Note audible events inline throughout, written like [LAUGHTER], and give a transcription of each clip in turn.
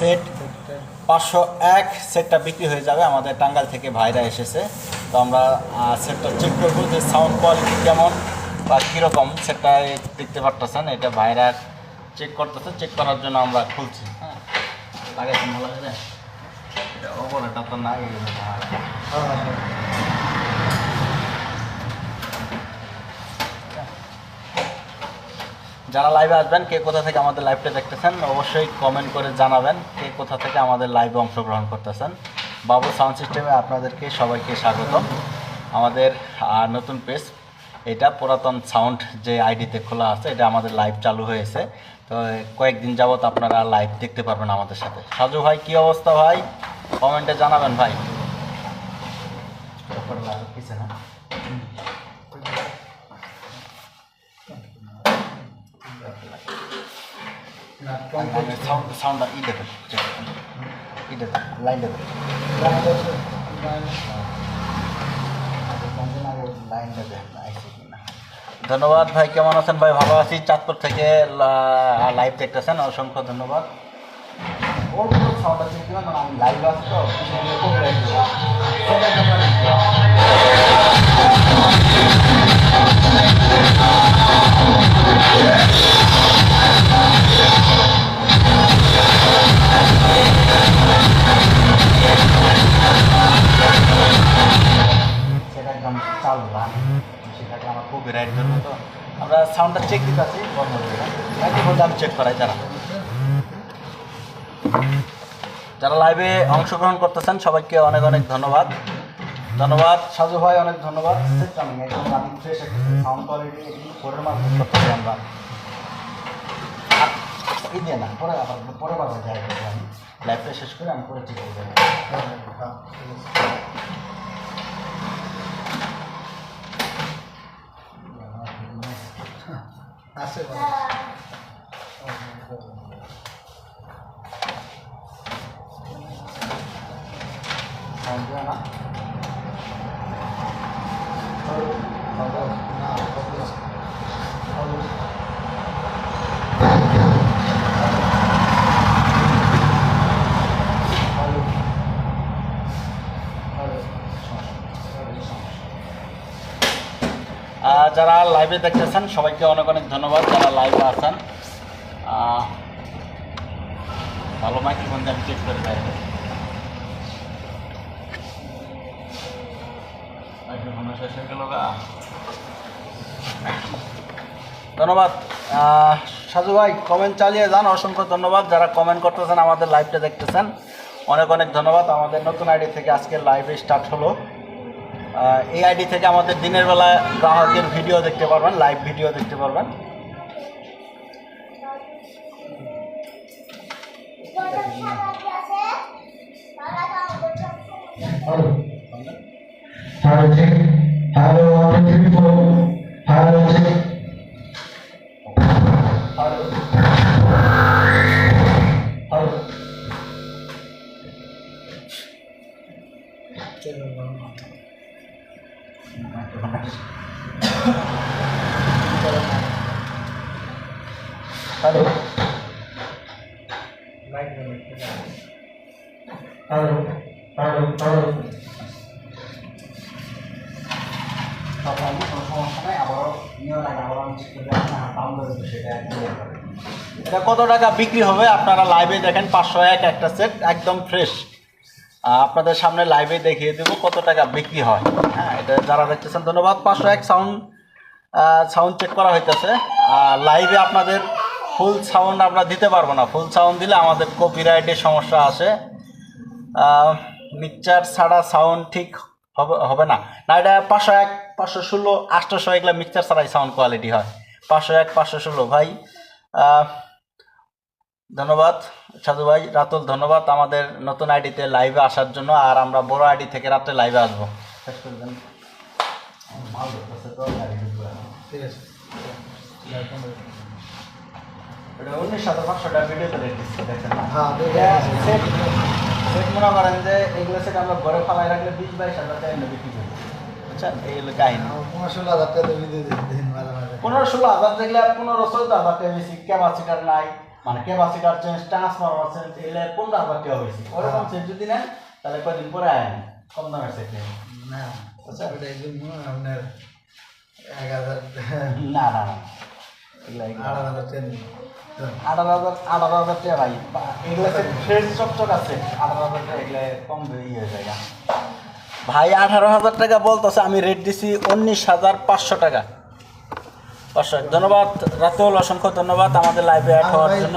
Set পাঁচশো এক সেটটা বিক্রি হয়ে যাবে। আমাদের টাঙ্গাল থেকে ভাইরা এসেছে। তো আমরা সেটটা চেক করব যে সাউন্ড কোয়ালিটি কেমন বা কীরকম। সেটটা দেখতে পারতেছেন, এটা ভাইরা চেক করতেছে। চেক করার জন্য আমরা খুলছি। হ্যাঁ তো ভালো লাগে এটা ওপর এটা তো নাই। যারা লাইভে আসবেন, কে কোথা থেকে আমাদের লাইভটা দেখতেছেন, অবশ্যই কমেন্ট করে জানাবেন কে কোথা থেকে আমাদের লাইভে অংশগ্রহণ করতেছেন। বাবু সাউন্ড সিস্টেমে আপনাদেরকে সবাইকে স্বাগত আমাদের নতুন পেজ এটা পুরাতন সাউন্ড যে আইডিতে খোলা আছে, এটা আমাদের লাইভ চালু হয়েছে। তো, কয়েকদিন যাবৎ আপনারা লাইভ দেখতে পারবেন আমাদের সাথে। সাজু ভাই, কি অবস্থা ভাই? কমেন্টে জানাবেন ভাই। পিছে না। ধন্যবাদ ভাই, কেমন আছেন ভাই? ভালো আছি। চাঁদপুর থেকে লাইভ দেখতেছেন। অসংখ্য ধন্যবাদ। আমি লাইভ আছি সেটাকে আমার খুব রাইট ধরবো তো আমরা সাউন্ডটা চেক দিতে আছি, বন্ধ হয়ে বলতে আমি চেক করাই যারা যারা লাইভে অংশগ্রহণ করতেছেন, সবাইকে অনেক অনেক ধন্যবাদ। ধন্যবাদ, সাজু ভাই, অনেক ধন্যবাদ। সাউন্ড কোয়ালিটি পরের মাধ্যমে আমরা। পরে আবার পরে বাজার লাইভটা শেষ করে আমি পরে চেক করে দেবো আছে সাউন্ড দিয়ে না আহ, যারা লাইভে দেখতেছেন, সবাইকে অনেক অনেক ধন্যবাদ। যারা লাইভে আছেন ভালো মাইক্রোফোন আমি চেক করে গেল ধন্যবাদ। সাজু ভাই কমেন্ট চালিয়ে যান। অসংখ্য ধন্যবাদ। যারা কমেন্ট করতেছেন, আমাদের লাইভটা দেখতেছেন, অনেক অনেক ধন্যবাদ। আমাদের নতুন আইডি থেকে আজকে লাইভে স্টার্ট হলো। এই আইডি থেকে আমাদের দিনের বেলা গ্রাহকের ভিডিও দেখতে পারবেন লাইভ ভিডিও দেখতে পারবেন Hello, check. আপনার দাম ধরে সেটা এটা কত টাকা বিক্রি হবে? আপনারা লাইভে দেখেন পাঁচশো এক একটা সেট একদম ফ্রেশ আপনাদের সামনে লাইভে দেখিয়ে দেবো কত টাকা বিক্রি হয়। হ্যাঁ এটা যারা দেখতেছেন, ধন্যবাদ। পাঁচশো এক সাউন্ড সাউন্ড চেক করা হইতেছে। লাইভে আপনাদের ফুল সাউন্ড আমরা দিতে পারব না। ফুল সাউন্ড দিলে আমাদের কপিরাইটের সমস্যা আসে। মিক্সচার ছাড়া সাউন্ড ঠিক হবে না। না, এটা পাঁচশো এক, পাঁচশো ষোলো আটশোশো এগুলো মিক্সচার ছাড়াই সাউন্ড কোয়ালিটি হয়। পাঁচশো এক, পাঁচশো ষোলো, ভাই। ধন্যবাদ সাধু ভাই। রাতুল, ধন্যবাদ আমাদের নতুন আইডিতে লাইভে আসার জন্য। আর আমরা বড় আইডি থেকে রাত্রে লাইভে আসব। ঠিক আছে। এটা উনিশ সাথে পাঁচশোটা ভিডিওতে দেখতেছি দেখেন হ্যাঁ, দেখে এটা আসি। সেট সেট মনে করেন যে এগুলো সেট আমরা ঘরে ফালাই রাখলে বিশ বাইশ হাজার টাকা বিক্রি করি। বুঝছেন? এই হলো কাহিনী। আমার ষোলো হাজার টাকা পনেরো ষোলো হাজার দেখলে পনেরো চোদ্দ হাজার টাকা বেশি ক্যাপাসিটার নাই। মানে ক্যাপাসিটার চেঞ্জ ট্রান্সফরমার চেঞ্জ এগুলো পনেরো হাজার টাকা হয়েছে ওরকম সেট যদি নেন তাহলে কদিন পরে কম দামের সেট নেন না আচ্ছা। আপনার এক হাজার না না না। এগুলো আট হাজার আঠারো হাজার আঠারো হাজার টাকা ভাই এগুলো ফ্রেশ চকচক আছে। আঠারো হাজার টাকা এগুলো কম ইয়ে হয়ে যায় ভাই আঠারো হাজার টাকা বলতেছে আমি রেট দিছি উনিশ হাজার পাঁচশো টাকা। পাঁচশো ধন্যবাদ। রাতুল অসংখ্য ধন্যবাদ আমাদের লাইভে অ্যাড হওয়ার জন্য।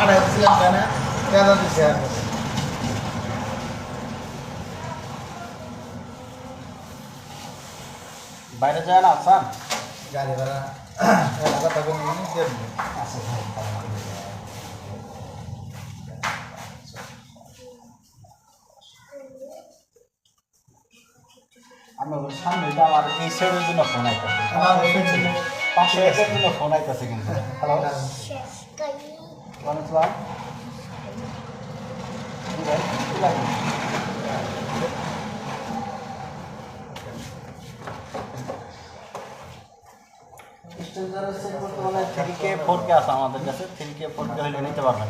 আর বাইরে যায় না। আসান। গাড়ি ভাড়া। দেবো আচ্ছা ভাই আমি ওর সামনে আমার এই সেটের জন্য ফোন আইতেছে। আমার। পাঁচশো একের জন্য ফোন আইতেছে কিন্তু। হ্যালো ওয়ালাইকুম আসসালাম জি ভাই কি লাগবে স্ট্রেঞ্জারের সেট করতে মানে থ্রি কে ফোর কে আছে আমাদের কাছে থ্রি কে ফোর কে হলে নিতে পারবেন।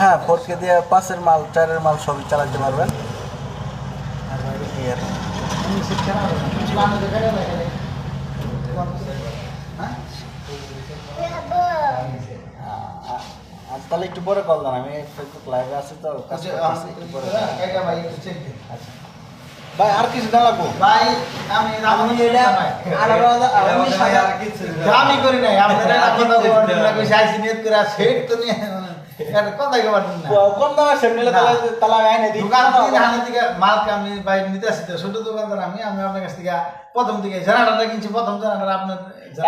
হ্যাঁ ফোর কে দিয়ে পাঁচের মাল চারের মাল সবই চালাতে পারবেন। তাহলে একটু পরে কল দেন আমি ফেসবুক লাইভে আছি তো একটু পরে আচ্ছা। ভাই আর কিছু না লাগবো? ভাই আমি আমি এটা আঠারো [LAUGHS] হাজার আর কিছু দামি করি নাই। আপনারা কথা কইছে আইসি নিয়ত করে সেট তো নিয়ে এটা কথা কই না। কম দামের সেট নিলে তাহলে তাহলে আমি আইনে দিই। দোকান থেকে হানি থেকে মালকে আমি ভাই নিতে আসি তো ছোট দোকানদার আমি আমি আপনার কাছ থেকে প্রথম থেকে জেনারেটরটা কিনছি প্রথম জেনারেটর আপনার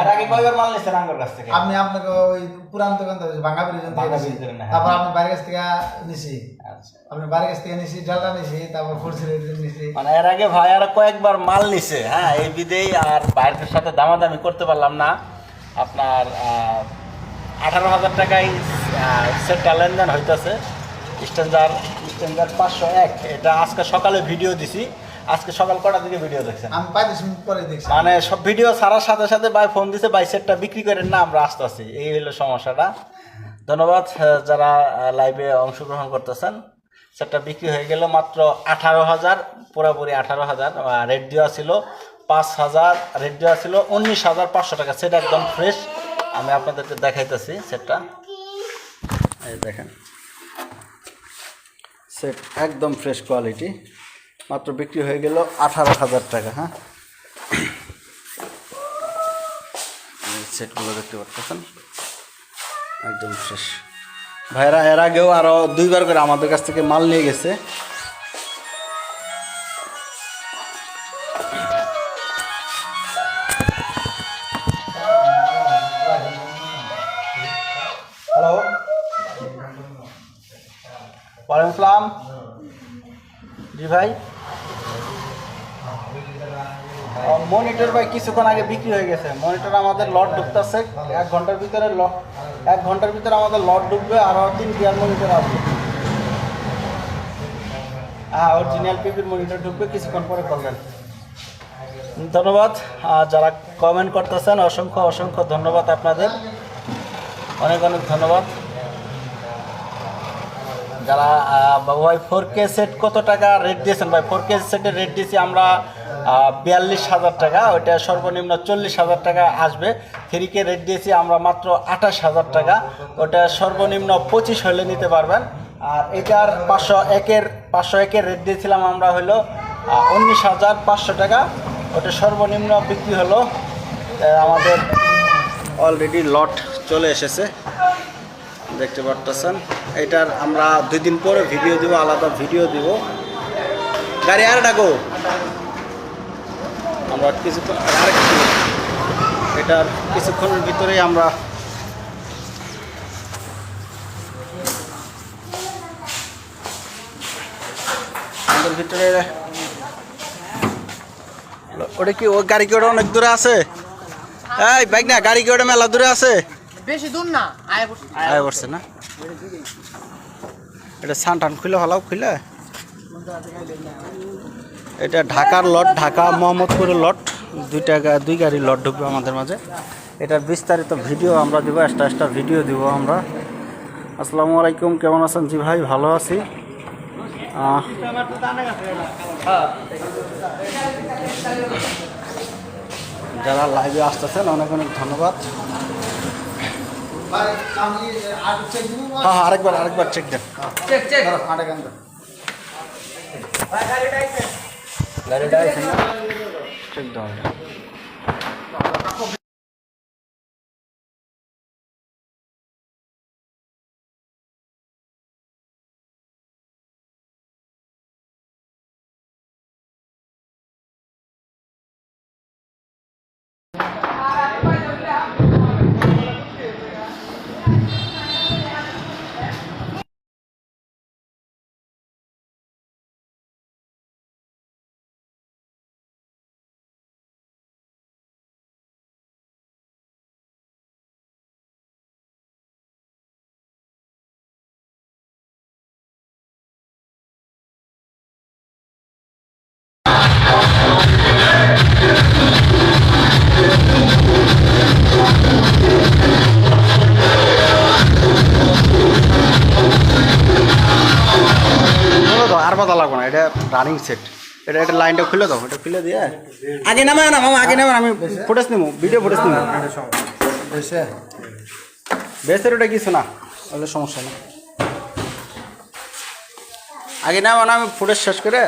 এর আগে কয়বার মাল নিচ্ছেন আঙ্গর কাছ থেকে? আমি আপনাকে ওই পুরান দোকানদার বাঙ্গা ব্রিজ বাঙ্গা ব্রিজের হ্যাঁ। তারপর আপনি কাছ থেকে নিছি। আচ্ছা। আপনি বাড়ির কাছ থেকে নিছি ডালটা নিছি তারপর ফুরসি নিছি। মানে এর আগে ভাই আর কয়েকবার মাল নিছে হ্যাঁ এই বিদেই আর ভাইয়ের সাথে দামাদামি করতে পারলাম না। আপনার আঠারো হাজার টাকায় সেটটা লেনদেন হইতেছে। স্ট্যান্ডার স্ট্যান্ডার পাঁচশো এক। এটা আজকে সকালে ভিডিও দিছি। আজকে সকাল কটার দিকে ভিডিও দেখছেন? আমি পঁয়ত্রিশ মিনিট পরে দেখছি। মানে সব ভিডিও ছাড়ার সাথে সাথে ভাই ফোন দিছে ভাই সেটটা বিক্রি করেন না আমরা আসতে আসি এই হলো সমস্যাটা। ধন্যবাদ যারা লাইভে অংশগ্রহণ করতেছেন। সেটটা বিক্রি হয়ে গেল মাত্র আঠারো হাজার পুরোপুরি আঠারো হাজার। রেট দেওয়া ছিল পাঁচ হাজার রেট দেওয়া ছিল উনিশ হাজার পাঁচশো টাকা। সেটা একদম ফ্রেশ আমি আপনাদেরকে দেখাইতেছি সেটটা। এই দেখেন। সেট একদম ফ্রেশ কোয়ালিটি মাত্র বিক্রি হয়ে গেল আঠারো হাজার টাকা হ্যাঁ? সেটগুলো দেখতে পাচ্ছেন? একদম ফ্রেশ ভাইরা, এর আগেও আরও দুইবার করে আমাদের কাছ থেকে মাল নিয়ে গেছে। ভাই? মনিটর ভাই কিছুক্ষণ আগে বিক্রি হয়ে গেছে। মনিটর আমাদের লট ঢুকতেছে। এক ঘণ্টার ভিতরে লট এক ঘণ্টার ভিতরে আমাদের লট ঢুকবে আরও তিন গিয়ার মনিটর আসবে। হ্যাঁ অরিজিনাল পিপির মনিটর ঢুকবে কিছুক্ষণ পরে করবেন। ধন্যবাদ। আর যারা কমেন্ট করতেছেন অসংখ্য অসংখ্য ধন্যবাদ আপনাদের। অনেক অনেক ধন্যবাদ। যারা ভাই ফোর কে সেট কত টাকা রেট দিয়েছেন ভাই? ফোর কে সেটের রেট দিয়েছি আমরা বিয়াল্লিশ হাজার টাকা। ওইটা সর্বনিম্ন চল্লিশ হাজার টাকা আসবে। থ্রি কে রেট দিয়েছি আমরা মাত্র আঠাশ হাজার টাকা। ওটা সর্বনিম্ন পঁচিশ হলে নিতে পারবেন। আর এটার পাঁচশো একের পাঁচশো একের রেট দিয়েছিলাম আমরা হলো উনিশ হাজার পাঁচশো টাকা। ওটা সর্বনিম্ন বিক্রি হলো আমাদের অলরেডি লট চলে এসেছে। দেখতে পারতেছেন। এটার আমরা দুই দিন পরে ভিডিও দিব, আলাদা ভিডিও দিব। গাড়ি আর ডাকো। আমরা কিছুক্ষণ এটার কিছুক্ষণের ভিতরেই আমরা ভিতরে ওটা কি ওই গাড়ি কি ওটা অনেক দূরে আছে? এই বাইক না, গাড়ি কি ওটা মেলা দূরে আছে? বেশি দূর না, আয় করছে না? এটা সান টান খুলে হলাও, খুলে। এটা ঢাকার লট, ঢাকা মোহাম্মদপুরের লট। দুইটা দুই গাড়ি লট ঢুকবে আমাদের মাঝে। এটার বিস্তারিত ভিডিও আমরা দিব এক্সট্রা এক্সট্রা ভিডিও দিব আমরা। আসসালামু আলাইকুম, কেমন আছেন জি ভাই? ভালো আছি। যারা লাইভে আসতেছেন, অনেক অনেক ধন্যবাদ ভাই আমি আর চেক দিব হ্যাঁ হ্যাঁ আরেকবার আরেকবার চেক দেন। চেক চেক আটা গান চেক দাও। আর বাদা লাগবে না এটা রানিং সেট এটা একটা লাইনটা খুলে দাও এটা খুলে দিয়ে। আগে নামা না মামা আগে নামা আমি ফুটেজ নেব ভিডিও ফুটেজ নেব বেসের ওটা কিছু না তাহলে সমস্যা নেই। আগে নামা না আমি ফুটেজ শেষ করে।